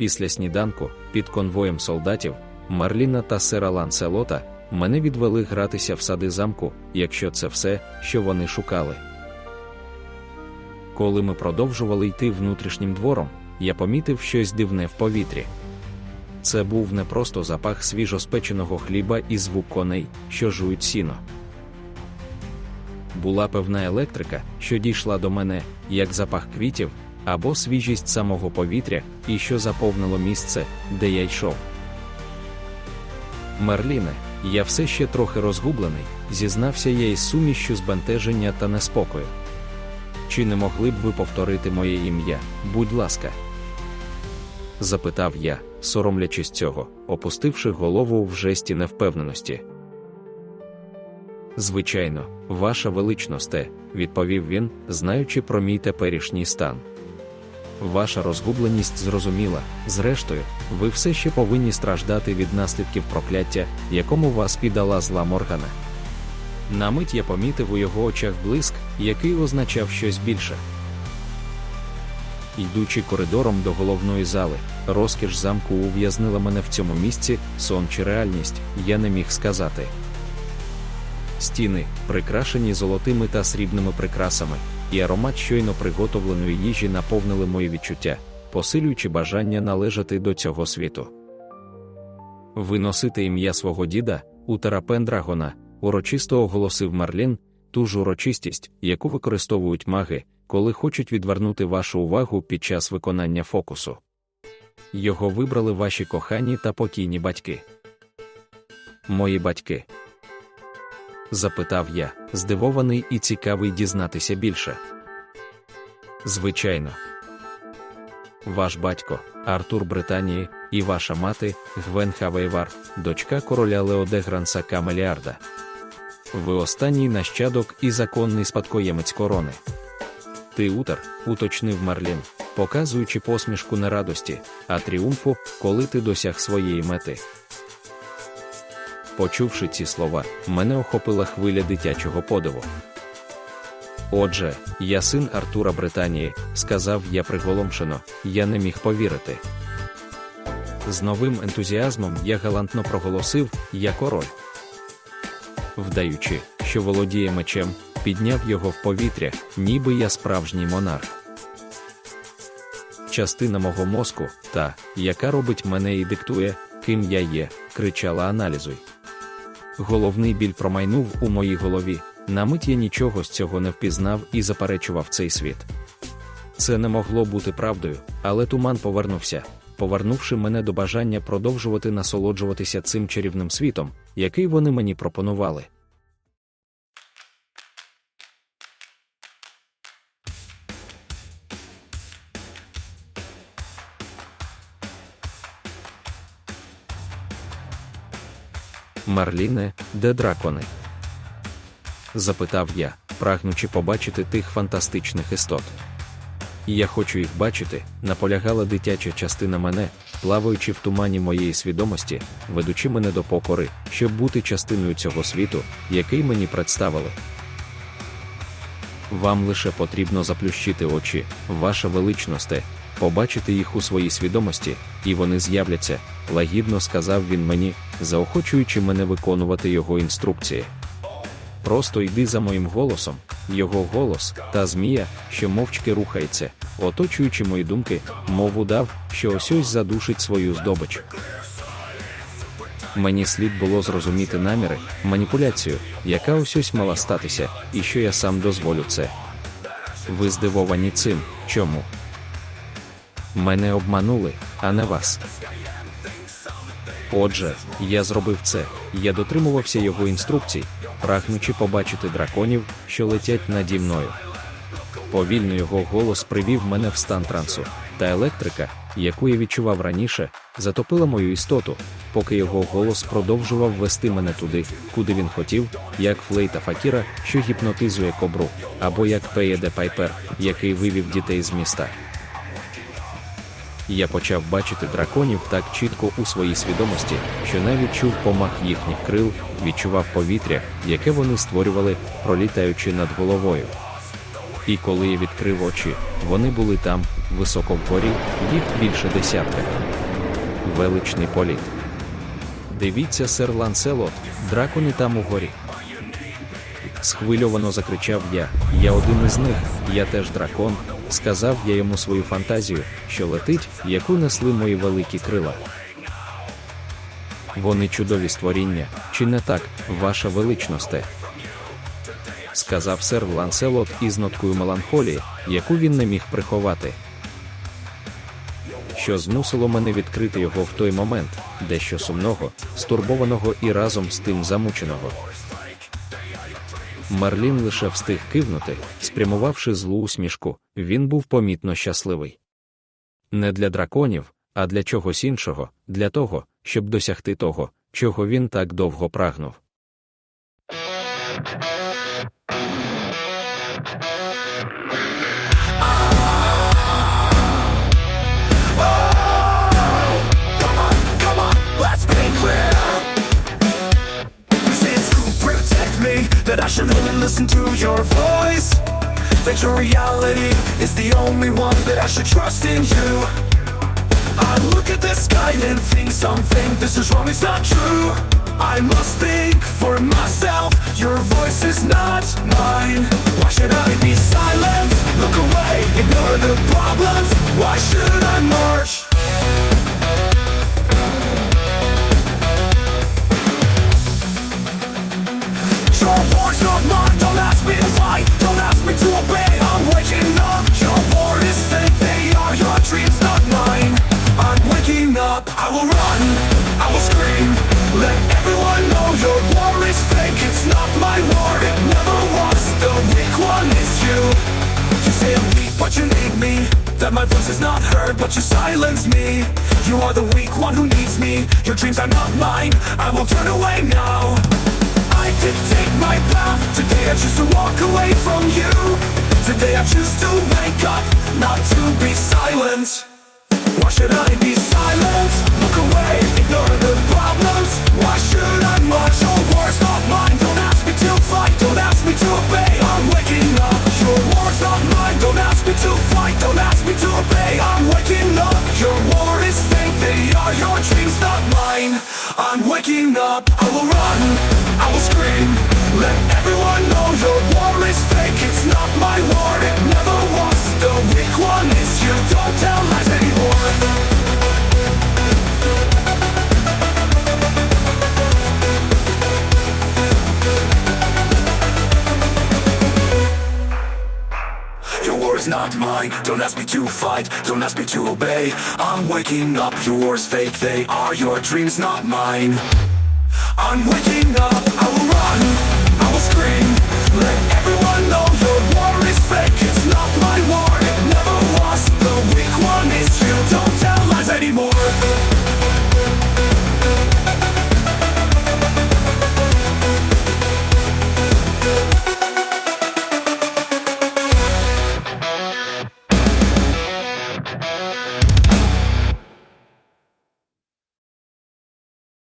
Після сніданку, під конвоєм солдатів, Марліна та сера Ланселота, мене відвели гратися в сади замку, якщо це все, що вони шукали. Коли ми продовжували йти внутрішнім двором, я помітив щось дивне в повітрі. Це був не просто запах свіжоспеченого хліба і звук коней, що жують сіно. Була певна електрика, що дійшла до мене, як запах квітів або свіжість самого повітря, і що заповнило місце, де я йшов. Мерліне, я все ще трохи розгублений, зізнався я із сумішчю збентеження та неспокою. Чи не могли б ви повторити моє ім'я, будь ласка? запитав я, соромлячись цього, опустивши голову в жесті невпевненості. Звичайно, ваша величносте, відповів він, знаючи про мій теперішній стан. Ваша розгубленість зрозуміла, зрештою, ви все ще повинні страждати від наслідків прокляття, якому вас піддала зла Моргана. На мить я помітив у його очах блиск, який означав щось більше. Йдучи коридором до головної зали, розкіш замку ув'язнила мене в цьому місці, сон чи реальність, я не міг сказати. Стіни, прикрашені золотими та срібними прикрасами, і аромат щойно приготовленої їжі наповнили мої відчуття, посилюючи бажання належати до цього світу. Ви носите ім'я свого діда, Утера Пендрагона, урочисто оголосив Марлін, ту ж урочистість, яку використовують маги, коли хочуть відвернути вашу увагу під час виконання фокусу. Його вибрали ваші кохані та покійні батьки. Мої батьки. Запитав я, здивований і цікавий дізнатися більше. Звичайно. Ваш батько, Артур Британії, і ваша мати, Гвен Хавейвар, дочка короля Леодегранса Камеліарда. Ви останній нащадок і законний спадкоємець корони. Ти утер, уточнив Марлін, показуючи посмішку не радості, а тріумфу, коли ти досяг своєї мети. Почувши ці слова, мене охопила хвиля дитячого подиву. Отже, я син Артура Британії, сказав я приголомшено, я не міг повірити. З новим ентузіазмом я галантно проголосив Я король. Вдаючи, що володіє мечем, підняв його в повітря, ніби я справжній монарх. Частина мого мозку, та, яка робить мене і диктує, ким я є, кричала аналізуй. Головний біль промайнув у моїй голові, на мить я нічого з цього не впізнав і заперечував цей світ. Це не могло бути правдою, але туман повернувся, повернувши мене до бажання продовжувати насолоджуватися цим чарівним світом, який вони мені пропонували. Марліне, де дракони? запитав я, прагнучи побачити тих фантастичних істот. Я хочу їх бачити, наполягала дитяча частина мене, плаваючи в тумані моєї свідомості, ведучи мене до покори, щоб бути частиною цього світу, який мені представили. Вам лише потрібно заплющити очі, ваша величносте, побачити їх у своїй свідомості, і вони з'являться, лагідно сказав він мені, заохочуючи мене виконувати його інструкції. Просто йди за моїм голосом, його голос та змія, що мовчки рухається, оточуючи мої думки, мов удав, що ось ось задушить свою здобич. Мені слід було зрозуміти наміри, маніпуляцію, яка ось ось мала статися, і що я сам дозволю це. Ви здивовані цим, чому? Мене обманули, а не вас. Отже, я зробив це, я дотримувався його інструкцій, прагнучи побачити драконів, що летять наді мною. Повільно його голос привів мене в стан трансу, та електрика, яку я відчував раніше, затопила мою істоту, поки його голос продовжував вести мене туди, куди він хотів, як флейта Факіра, що гіпнотизує кобру, або як Пеєде Пайпер, який вивів дітей з міста. Я почав бачити драконів так чітко у своїй свідомості, що навіть чув помах їхніх крил, відчував повітря, яке вони створювали, пролітаючи над головою. І коли я відкрив очі, вони були там, високо вгорі, їх більше десятка. величний політ. Дивіться, сер Ланселот, дракони там угорі. Схвильовано закричав я. Я один із них, я теж дракон. Сказав я йому свою фантазію, що летить, яку несли мої великі крила. Вони чудові створіння, чи не так, ваша величносте? Сказав сер Ланселот із ноткою меланхолії, яку він не міг приховати. Що змусило мене відкрити його в той момент, дещо сумного, стурбованого і разом з тим замученого. Марлін лише встиг кивнути, спрямувавши злу усмішку, він був помітно щасливий. Не для драконів, а для чогось іншого, для того, щоб досягти того, чого він так довго прагнув. That I should only listen to your voice. That your reality is the only one that I should trust in you. I look at the sky and think something this is wrong, it's not true. I must think for myself, your voice is not mine. Why should I be silent? Look away, ignore the problems. Why should I march? But you need me. That my voice is not heard, but you silence me. You are the weak one who needs me. Your dreams are not mine, I will turn away now. I dictate my path. Today I choose to walk away from you. Today I choose to wake up Not to be silent Why should I be silent? Look away, ignore the problems. Why waking up. I will run, Don't ask me to fight, don't ask me to obey. I'm waking up, your war's fake They are your dreams, not mine. I'm waking up, I will run, I will scream. Let everyone know your war is fake It's not my war, it never was The weak one is you, don't tell lies anymore.